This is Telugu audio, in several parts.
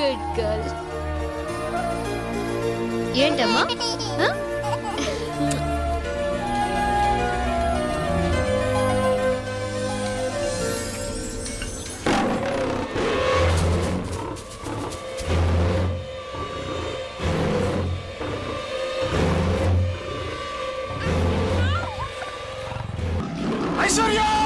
స్వీట్ గర్ల్ ఏంటమ్మా? ఆ? ఐశ్వర్య!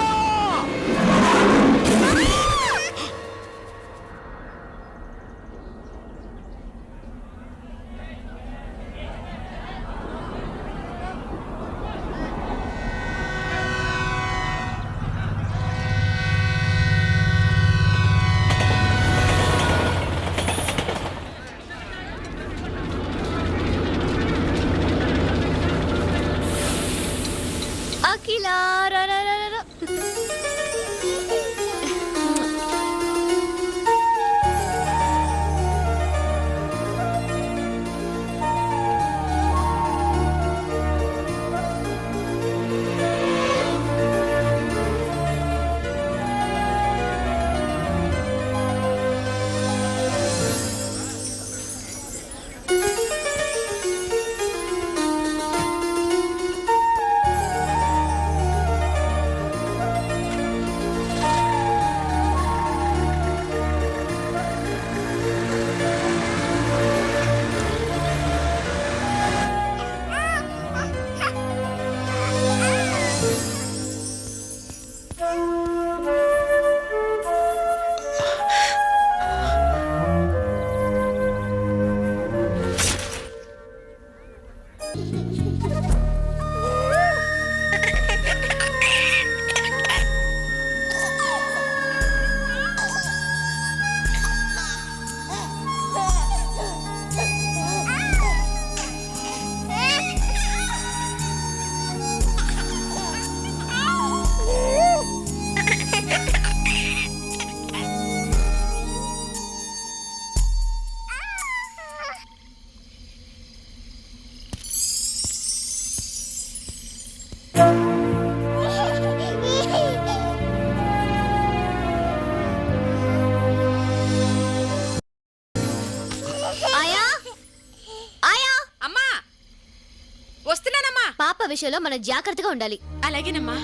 విషయంలో మనం జాగ్రత్తగా ఉండాలి. అలాగేనమ్మా.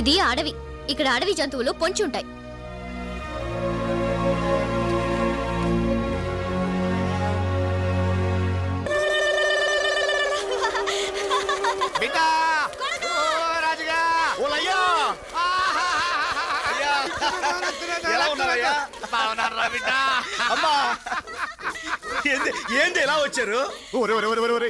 ఇది అడవి. ఇక్కడ అడవి జంతువులు పొంచి ఉంటాయి. ఎలా ఉన్నారయ్యా బాగున్నారా బిడ్డ? అమ్మా! ఏంది? ఏంది ఎలా వచ్చారు? ఒరే ఒరే ఒరే ఒరే. ఒరే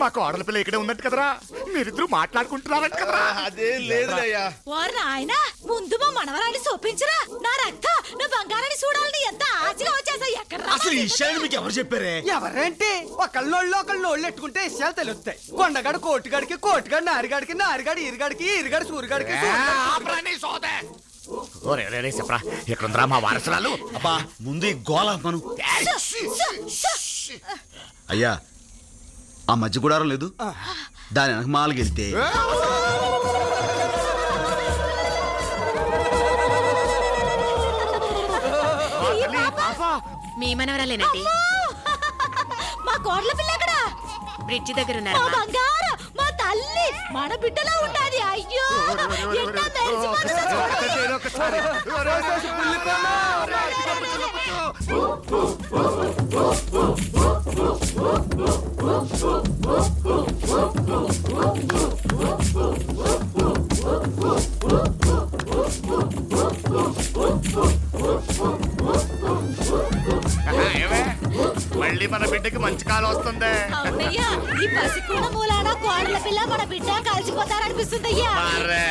మా కోడల పిల్ల ఇక్కడే ఉన్నట్టు కదరా. మీరిద్దరు మాట్లాడుకుంటున్నారంట కదరా. అదేం లేదులయ్యా. ఓర్ నాయన ముందు మా మనవరాన్ని చూపించరా నా రక్త నా బంగారాన్ని చూడాలని ఎంత ఆశగా వచ్చేసా ఎక్కడ అసలు ఈ విషయాన్ని మీకు ఎవరు చెప్పారే? ఎవరేంటి? ఒకళ్ళోళ్ళు ఒకళ్ళు నోళ్ళు ఎట్టుకుంటే విషయాలు తెలుస్తాయి. కొండగాడు కోటిగాడికి కోటిగాడు నారిగాడికి నారిగాడు ఇరిగాడికి ఇరిగాడు సూరిగాడికి ఉందిరా మా వారసురాలు. అబ్బా ముందు ఈ గోళ మను అయ్యా ఆ మధ్య గుడారం లేదు దాని వెనక మాలకి వెళ్తే మీ మనవరాలేనండి మా కోడల పిల్ల ఎక్కడ బ్రిడ్జి దగ్గర మా ఉన్నారమ్మా బంగారం మా తల్లి మన బిడ్డలా ఉండాలి అయ్యో ఎంత. ఏమే? మళ్ళీ మన బిడ్డకి మంచి కాలం వస్తుంది అవునయ్యా ఈ పసికూడ మూలాన కోడల పిల్ల మన బిడ్డ కలిసిపోతారనిపిస్తుంది అయ్యా మరే.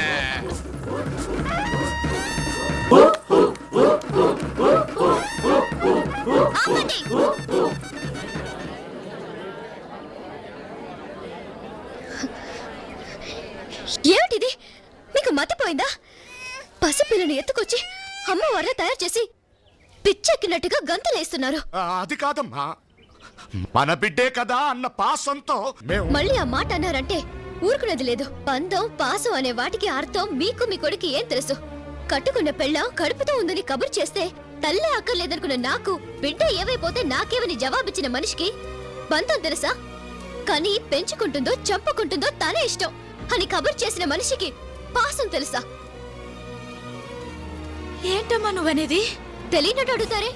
గంతులేస్తున్నారు. అది కాదమ్మా. మన బిడ్డే కదా అన్న పాసంతో మేము మళ్ళీ ఆ మాట అన్నారంటే ఊరుకునేది లేదు. పందం పాసం అనే వాటికి అర్థం మీకు మీ కొడుకు ఏం తెలుసు? కట్టుకున్న పెళ్ళ కడుపుతో ఉందని కబురు చేస్తే తల్లే అక్కర్లేదనుకున్న నాకు బిడ్డ ఏవైపోతే నాకేమని జవాబిచ్చిన మనిషికి? బంధం తెలుసా? కానీ పెంచుకుంటుందో చంపుకుంటుందో తనే ఇష్టం అని కబుర్ చేసిన మనిషికి పాసం తెలుసా? ఏంటమ్మా నువ్వనేది? తెలియనట్టు అడుగుతారే?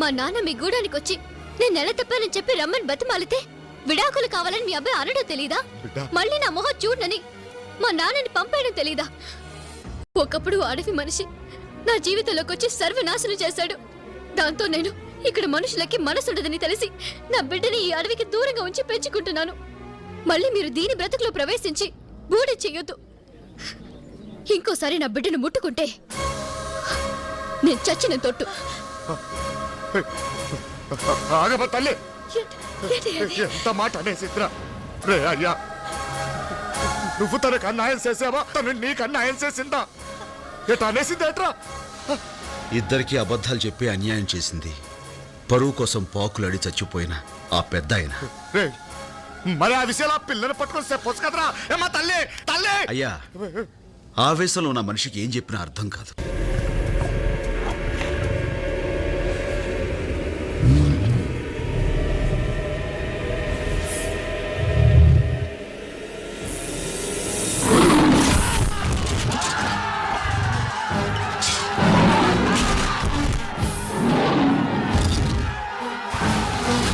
మా నాన్న మీ గూడానికి వచ్చి నేను నెల తప్పానని చెప్పి రమ్మని బతిమాలితే విడాకులు కావాలని మీ అబ్బాయి అనడం తెలీదా. మళ్ళీ నా మొహం చూడనని మా నాన్నని పంపేయడం తెలీదా? ఒకప్పుడు అడవి మనిషి నా జీవితంలోకి వచ్చి సర్వనాశనం చేశాడు. దాంతో నేను ఇక్కడ మనుషులకి మనసుండదని తెలిసి నా బిడ్డని ఈ అడవికి దూరంగా ఉంచి పెంచుకుంటున్నాను. మళ్ళీ మీరు దీని బ్రతుకులో ప్రవేశించి బూడి చెయ్యొద్దు ఇంకోసారి నా బిడ్డను ముట్టుకుంటే నేను చచ్చిన తొట్టు. ఆగమ తల్లి? ఎంత మాట అనేసిద్రా రే అయ్యా నువ్వు తనకు అన్యాయం చేసావా? తను నీకు అన్యాయం చేసిందా? ఎట అనేసిందేట్రా ఇద్దరికి అబద్ధాలు చెప్పి అన్యాయం చేసింది. పరువు కోసం పాకులడి చచ్చిపోయిన ఆ పెద్ద ఆయన. రే మరి ఆ విషయాలు ఆ పిల్లని పట్టుకొని చెప్పొచ్చు కదరా? ఏమా తల్లి? తల్లి? అయ్యా ఆవేశంలో ఉన్న మనిషికి ఏం చెప్పినా అర్థం కాదు.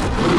Okay.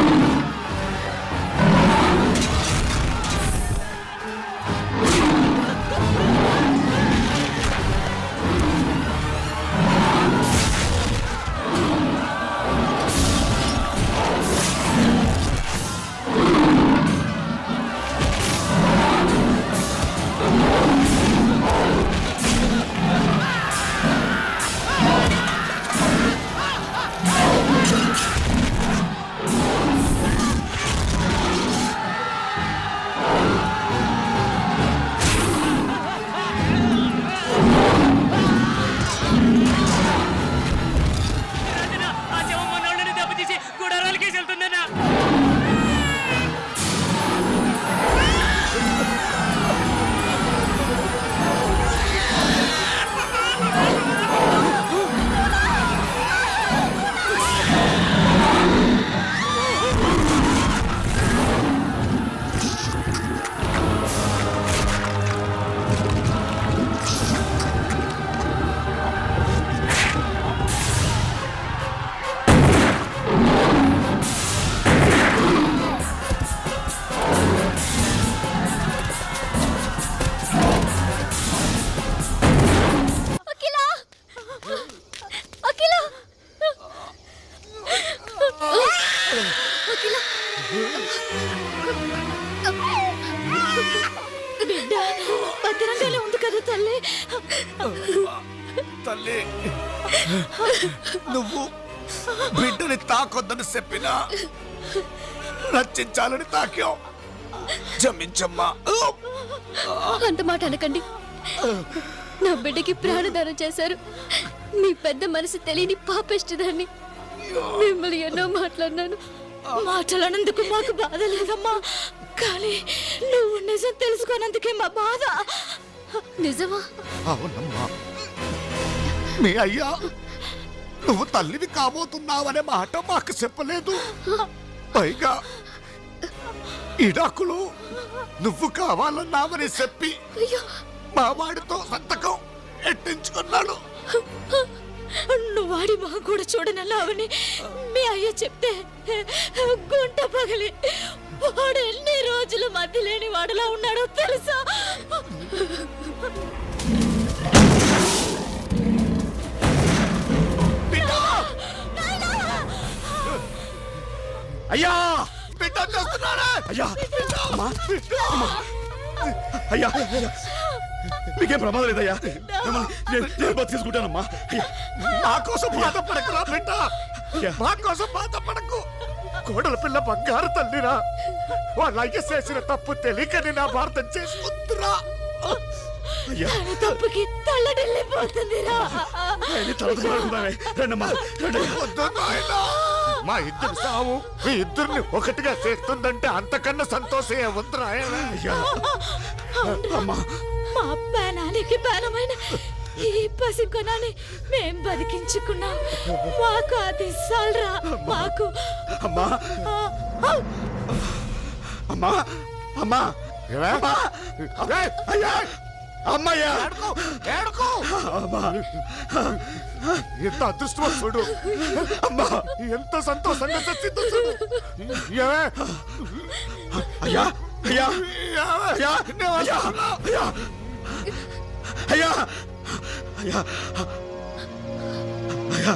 నువ్వు బిడ్డని తాకొద్దని చెప్పినా రక్షించాలని తాకావు. జమించమ్మా అంత మాట అనకండి. నా బిడ్డకి ప్రాణదానం చేశారు. మీ పెద్ద మనసు తెలియని పాపిష్టిదాన్ని మిమ్మల్ని ఎన్నో మాట్లాడినాను. మాటలన్నందుకు మాకు బాధ లేదమ్మా. కానీ నువ్వు నిజం తెలుసుకోనందుకే మా బాధ. నిజమా? అవునమ్మా. మీ అయ్యా నువ్వు తల్లివి కాబోతున్నావనే మాట మాకు చెప్పలేదు. పైగా ఇడాకులు నువ్వు కావాలన్నావని చెప్పి అయ్యో. మా వాడితో సంతకం ఎట్టించుకున్నాడు వాడి మా కూడా చూడనన్నావని మీ అయ్య చెప్తే గుంట పగిలి. వాడు ఎన్ని రోజులు మధ్య లేని వాడులా ఉన్నాడో తెలుసా? అయ్యా! బిడ్డ చేస్తున్నాడా అయ్యా! అమ్మా! అమ్మా. అయ్యా! మీకేం ప్రమాదం లేదయ్యా? నేను- బతికేసుకుంటానమ్మా అయ్యా! నా కోసం బాధపడకురా బిడ్డ. మా కోసం బాధపడకు కోడల పిల్ల బంగారు తల్లిరా. వాళ్ళ అయ్య చేసిన తప్పు తెలియకని నా భారతం చేసుకుంటురా తప్పుకి తల్లడిల్లిపోతుందిరా తలదుకున్నాడే. రండమ్మా, రండి. వద్దు. మా ఇద్దరు సావు మీ ఇద్దరిని ఒకటిగా చేస్తుందంటే అంతకన్నా సంతోషం వద్దురా అమ్మా. మా ప్రాణానికి ప్రాణమైన ఈ పసికొనాన్ని మేం బతికించుకున్నాం. మాకు అది సాల్రా. మాకు అమ్మా. అమ్మా. అమ్మా. అమ్మా. ఏయ్, అయ్యా. అమ్మయ్యా! అమ్మా! ఎంత అదృష్టవంతుడు అమ్మా! ఎంత సంతోషంగా చచ్చిందో చూడు. ఏమే? అయ్యా! అయ్యా! అయ్యా! అయ్యా! అయ్యా! అయ్యా! అయ్యా! అయ్యా!